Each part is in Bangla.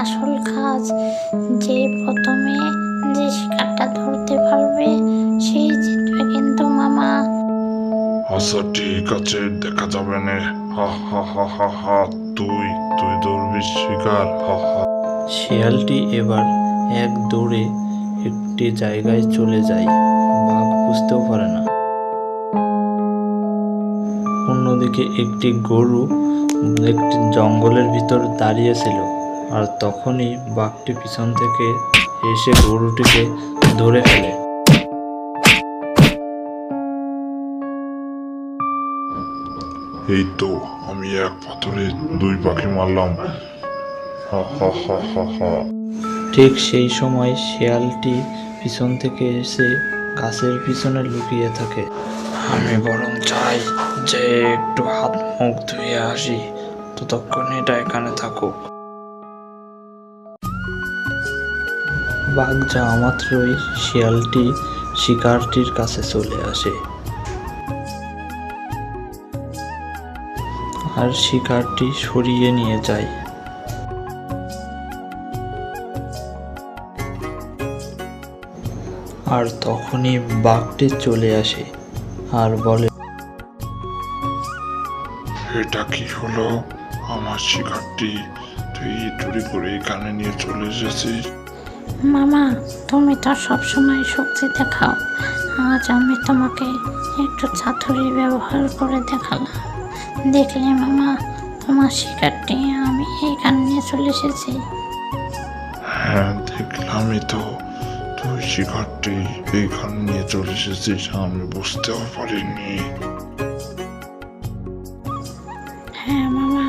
আসল কাজ যে প্রথমে যে শিকারটা ধরতে পারবে সেই জিতবে কিন্তু মামা। আচ্ছা ঠিক আছে দেখা যাবে না। হা হা হা হা হা তুই তুই ধরবি শিকার হা হা। শিয়ালটি এবার এক দৌড়ে একটি জায়গায় চলে যায়। বাঘ বুঝতেও পারে না। অন্যদিকে একটি গরু একটি জঙ্গলের ভিতর দাঁড়িয়েছিল। আর তখনই বাঘটি পিছন থেকে এসে গরুটিকে ধরে ফেলে। এই তো আমি এক পাথরে দুই পাখি মারলাম। হা হা হা হা হা। ঠিক সেই সময় শিয়ালটি পিছন থেকে এসে গাছের পিছনে লুকিয়ে থাকে। আমি বরং চাই যে একটু হাত মুখ ধুয়ে আসি ততক্ষণ এটা এখানে থাকুক। বাঘ যাওয়া মাত্রই শিয়ালটি শিকারটির কাছে চলে আসে। আর শিকারটি সরিয়ে নিয়ে যায়। আর তখনই বাঘটি চলে আসে আর বলে, এটা কি হলো? আমার শিকারটি? তুই চুরি করে এখানে নিয়ে চলে এসেছিস? মামা তুমি তো সবসময় শক্তি দেখাও। আজ আমি তোমাকে একটু চাতুরি ব্যবহার করে দেখালাম। দেখলে মামা তোমার শিকারটি আমি এখানে নিয়ে চলে এসেছি। হ্যাঁ দেখলামই তো। তুই শিকারটি এইখানে নিয়ে চলে এসেছিস আমি বুঝতেও পারিনি। হ্যাঁ মামা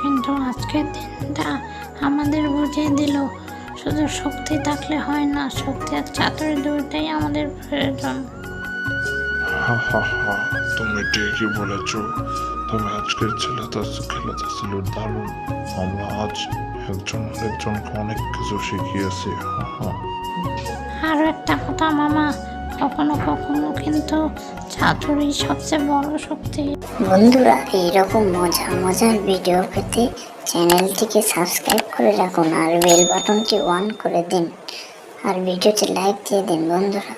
কিন্তু আজকের দিনটা আমাদের বুঝিয়ে দিল। শুধু শক্তি থাকলে হয় না। শক্তি আর চাতুরি দুটাই আমাদের প্রয়োজন। হা হা হা তুমি ঠিকই বলেছ। তবে আজকের ছেলেটা খেলাটা ছিল দারুণ। আমরা আজ একজন আরেকজনকে অনেক কিছু শিখিয়েছি। হা হা। আরও একটা কথা মামা। কখনো কখনো কিন্তু চাতুরি সবচেয়ে বড় শক্তি। বন্ধুরা, এইরকম মজা মজার ভিডিও পেতে চ্যানেলটিকে সাবস্ক্রাইব করে রাখুন আর বেল বাটনটি অন করে দিন। আর ভিডিওটি লাইক দিয়ে দিন বন্ধুরা।